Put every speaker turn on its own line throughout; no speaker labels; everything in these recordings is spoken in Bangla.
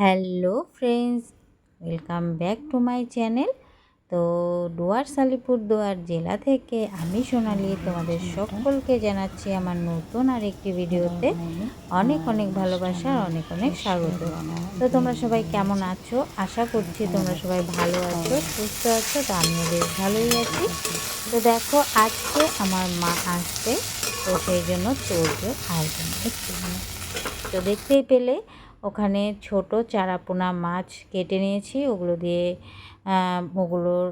Hello friends, welcome back to my channel. তো ডুয়ার সালিপুর দুয়ার জেলা থেকে আমি সোনালি তোমাদের সকলকে জানাচ্ছি আমার নতুন আর একটি ভিডিওতে অনেক অনেক ভালোবাসা আর অনেক অনেক স্বাগত। তো তোমরা সবাই কেমন আছো? আশা করছি তোমরা সবাই ভালো আছো, সুস্থ আছো, তো আমিও বেশ ভালোই আছি। তো দেখো, আজকে আমার মা আসবে, তো সেই জন্য তোর আয়োজন। তো দেখতেই পেলে ওখানে ছোট চারাপোনা মাছ কেটে নিয়েছি, ওগুলো দিয়ে ওগুলোর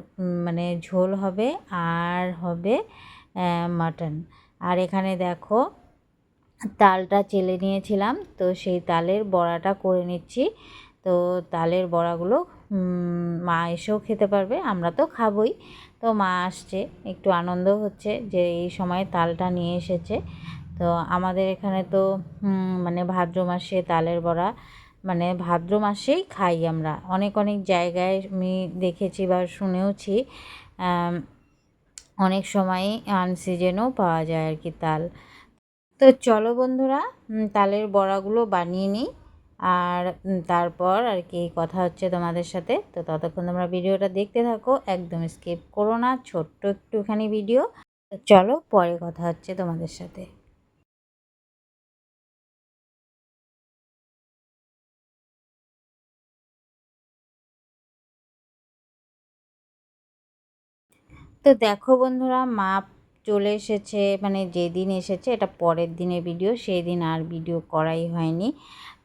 মানে ঝোল হবে আর হবে মাটন। আর এখানে দেখো, তালটা চেলে নিয়েছিলাম, তো সেই তালের বড়াটা করে নিচ্ছি। তো তালের বড়াগুলো মা এসেও খেতে পারবে, আমরা তো খাবই। তো মা আসছে, একটু আনন্দ হচ্ছে যে এই সময় তালটা নিয়ে এসেছে। তো আমাদের এখানে তো মানে ভাদ্র মাসে তালের বড়া মানে ভাদ্র মাসেই খাই আমরা। অনেক অনেক জায়গায় আমি দেখেছি বা শুনেওছি অনেক সময় আনসিজেনও পাওয়া যায় আর কি তাল। তো চলো বন্ধুরা তালের বড়াগুলো বানিয়ে নিই। আর তারপর আর কি কথা হচ্ছে তোমাদের সাথে। তো ততক্ষণ তোমরা ভিডিওটা দেখতে থাকো, একদম স্কিপ করো না, ছোট্ট একটুখানি ভিডিও। চলো পরে কথা হচ্ছে তোমাদের সাথে। তো দেখো বন্ধুরা মা চলে এসেছে মানে যেদিন এসেছে এটা পরের দিনের ভিডিও সেই দিন আর ভিডিও করাই হয়নি।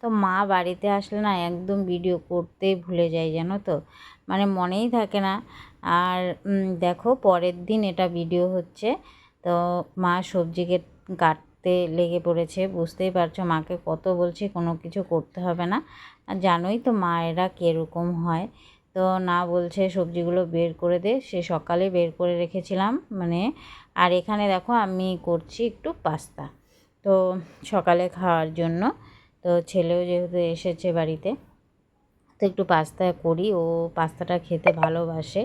তো মা বাড়িতে আসলে না একদম ভিডিও করতেই ভুলে যায়, জানো তো? মানে মনেই থাকে না। আর দেখো পরের দিন এটা ভিডিও হচ্ছে। তো মা সবজিকে কাটতে লেগে পড়েছে, বুঝতেই পারছ? মাকে কত বলছি, কোনো কিছু করতে হবে না। আর জানোই তো মায়েরা কীরকম হয়। তো না বলছে সবজিগুলো বের করে দে, সে সকালে বের করে রেখেছিলাম মানে আর এখানে দেখো আমি করছি একটু পাস্তা। তো সকালে খাওয়ার জন্য, তো ছেলেও যেহেতু এসেছে বাড়িতে, তো একটু পাস্তা করি, ও পাস্তাটা খেতে ভালোবাসে।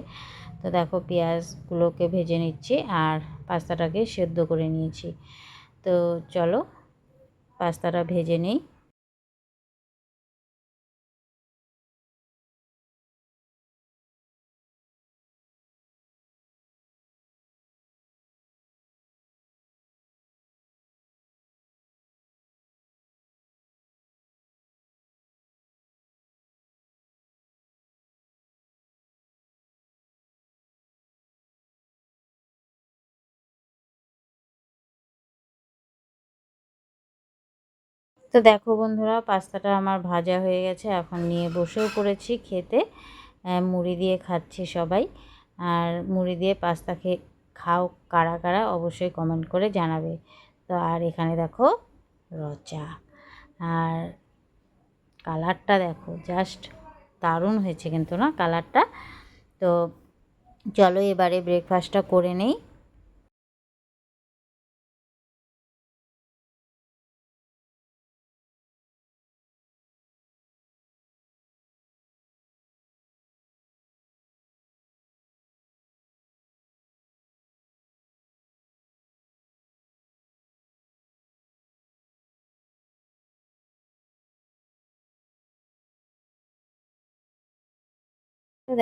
তো দেখো পেঁয়াজগুলোকে ভেজে নিচ্ছি আর পাস্তাটাকে সেদ্ধ করে নিয়েছি। তো চলো, পাস্তাটা ভেজে নিই। তো দেখো বন্ধুরা, পাস্তাটা আমার ভাজা হয়ে গেছে। এখন নিয়ে বসেও পড়েছি খেতে। মুড়ি দিয়ে খাচ্ছি সবাই। আর মুড়ি দিয়ে পাস্তা খেয়ে খাও কারা কারা, অবশ্যই কমেন্ট করে জানাবে। তো আর এখানে দেখো রচা। আর কালারটা দেখো জাস্ট দারুণ হয়েছে কিন্তু না কালারটা। তো চলো এবারে ব্রেকফাস্টটা করে নেই।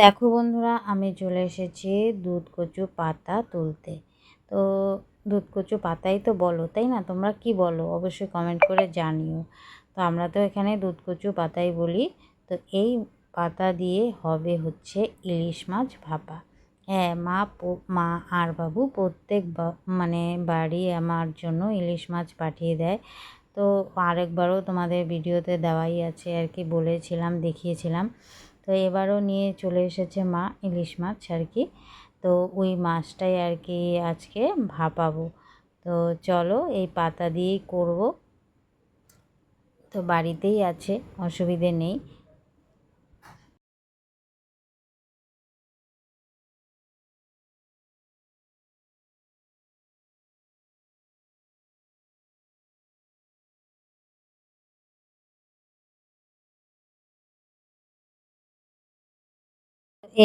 দেখো বন্ধুরা, আমি চলে এসেছি দুধ কচু পাতা তুলতে। তো দুধ কচু পাতাই তো বলো, তাই না? তোমরা কি বলো? অবশ্যই কমেন্ট করে জানিও। তো আমরা তো এখানে দুধ কচু পাতাই বলি। তো এই পাতা দিয়ে হবে হচ্ছে ইলিশ মাছ ভাপা। হ্যাঁ মা মা আর বাবু প্রত্যেক মানে বাড়ি আমার জন্য ইলিশ মাছ পাঠিয়ে দেয়। তো আরেকবারও তোমাদের ভিডিওতে দেওয়াই আছে, আর কি বলেছিলাম, দেখিয়েছিলাম। তো এবারও নিয়ে চলে এসেছে মা ইলিশ মাছ আর কি। তো ওই মাছটাই আর কি আজকে ভাপাবো। তো চলো এই পাতা দিয়েই করব। তো বাড়িতেই আছে, অসুবিধে নেই।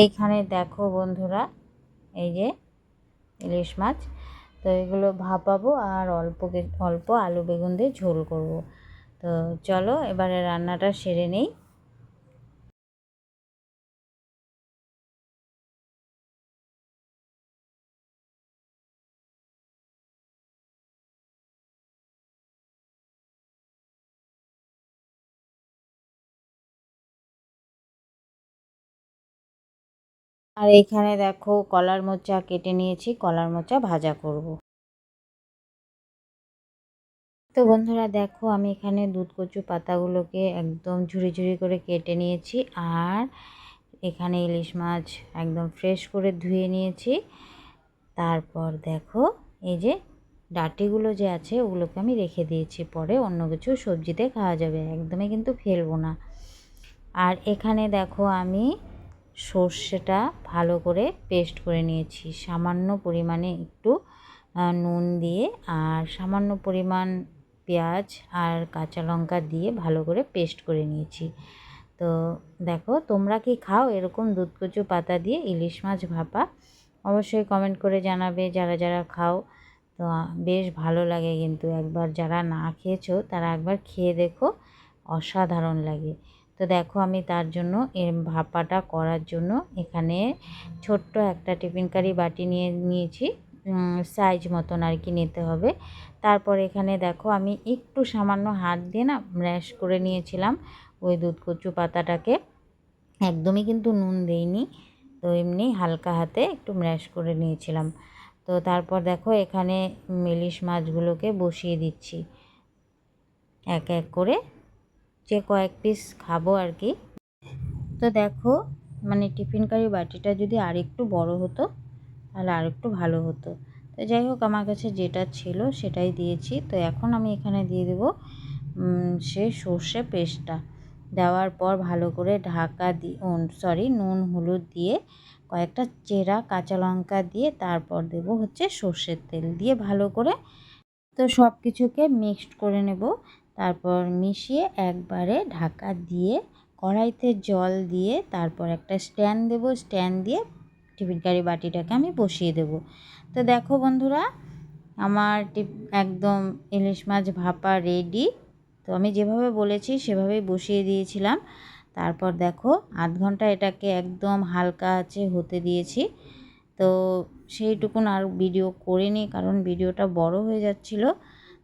এইখানে দেখো বন্ধুরা, এই যে ইলিশ মাছ। তো এগুলো ভাপাবো আর অল্প অল্প আলু বেগুন দিয়ে ঝোল করব। তো চলো এবারে রান্নাটা সেরে নেই। আর এখানে দেখো কলার মোচা কেটে নিয়েছি, কলার মোচা ভাজা করব। তো বন্ধুরা দেখো আমি এখানে দুধ কচু পাতাগুলোকে একদম ঝুড়ি ঝুড়ি করে কেটে নিয়েছি আর এখানে ইলিশ মাছ একদম ফ্রেশ করে ধুয়ে নিয়েছি তারপর দেখো এই যে ডাটিগুলো যে আছে ওগুলোকে আমি রেখে দিয়েছি, পরে অন্য কিছু সবজিতে খাওয়া যাবে, একদমই কিন্তু ফেলব না আর এখানে দেখো আমি সর্ষেটা ভালো করে পেস্ট করে নিয়েছি। সামান্য পরিমাণে একটু নুন দিয়ে আর সামান্য পরিমাণ পেঁয়াজ আর কাঁচা লঙ্কা দিয়ে ভালো করে পেস্ট করে নিয়েছি। তো দেখো, তোমরা কি খাও এরকম দুধ কচু পাতা দিয়ে ইলিশ মাছ ভাপা? অবশ্যই কমেন্ট করে জানাবে যারা যারা খাও। তো বেশ ভালো লাগে কিন্তু একবার যারা না খেয়েছো তারা একবার খেয়ে দেখো, অসাধারণ লাগে। তো দেখো আমি তার জন্য এর ভাপাটা করার জন্য এখানে ছোট্ট একটা টিফিনকারি বাটি নিয়ে নিয়েছি সাইজ মতন আর কি নিতে হবে। তারপর এখানে দেখো আমি একটু সামান্য হাত দিয়ে না ম্যাশ করে নিয়েছিলাম ওই দুধ কচু পাতাটাকে। একদমই কিন্তু নুন দেইনি, তো এমনি হালকা হাতে একটু ম্যাশ করে নিয়েছিলাম। তো তারপর দেখো এখানে ইলিশ মাছগুলোকে বসিয়ে দিচ্ছি, এক এক করে। যে কয়েক পিস খাব আর কি তো দেখো মানে টিফিন কারি বাটিটা যদি আরেকটু বড় হতো, তাহলে আরেকটু ভালো হতো। তো যাই হোক, আমার কাছে যেটা ছিল সেটাই দিয়েছি। তো এখন আমি এখানে দিয়ে দেবো সে সর্ষে পেস্টটা। দেওয়ার পর ভালো করে ঢাকা দিয়ে সরি নুন, হলুদ দিয়ে কয়েকটা চেরা কাঁচা লঙ্কা দিয়ে তারপর দেব হচ্ছে সর্ষের তেল। দিয়ে ভালো করে তো সব কিছুকে মিক্সড করে নেব। তারপর মিশিয়ে একবারে ঢাকা দিয়ে কড়াইতে জল দিয়ে তারপর একটা স্ট্যান্ড দেব। স্ট্যান্ড দিয়ে টিফিন কারি বাটিটাকে আমি বসিয়ে দেব। তো দেখো বন্ধুরা, আমার টিপ একদম ইলিশ মাছ ভাপা রেডি তো আমি যেভাবে বলেছি সেভাবেই বসিয়ে দিয়েছিলাম। তারপর দেখো, আধ ঘণ্টা এটাকে একদম হালকা আছে হতে দিয়েছি। তো সেইটুকুন আর ভিডিও করিনি কারণ ভিডিওটা বড় হয়ে যাচ্ছিল।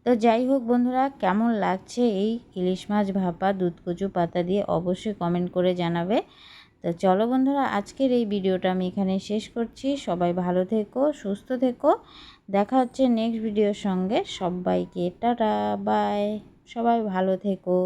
তো যাই হোক বন্ধুরা, কেমন লাগছে এই ইলিশ মাছ ভাপা, দুধ কচু পাতা দিয়ে অবশ্যই কমেন্ট করে জানাবে। তো চলো বন্ধুরা, আজকের এই ভিডিওটা আমি এখানে শেষ করছি। সবাই ভালো থেকো, সুস্থ থেকো। দেখা হচ্ছে নেক্সট ভিডিওর সঙ্গে। সবাইকে টাটা বাই সবাই ভালো থেকো।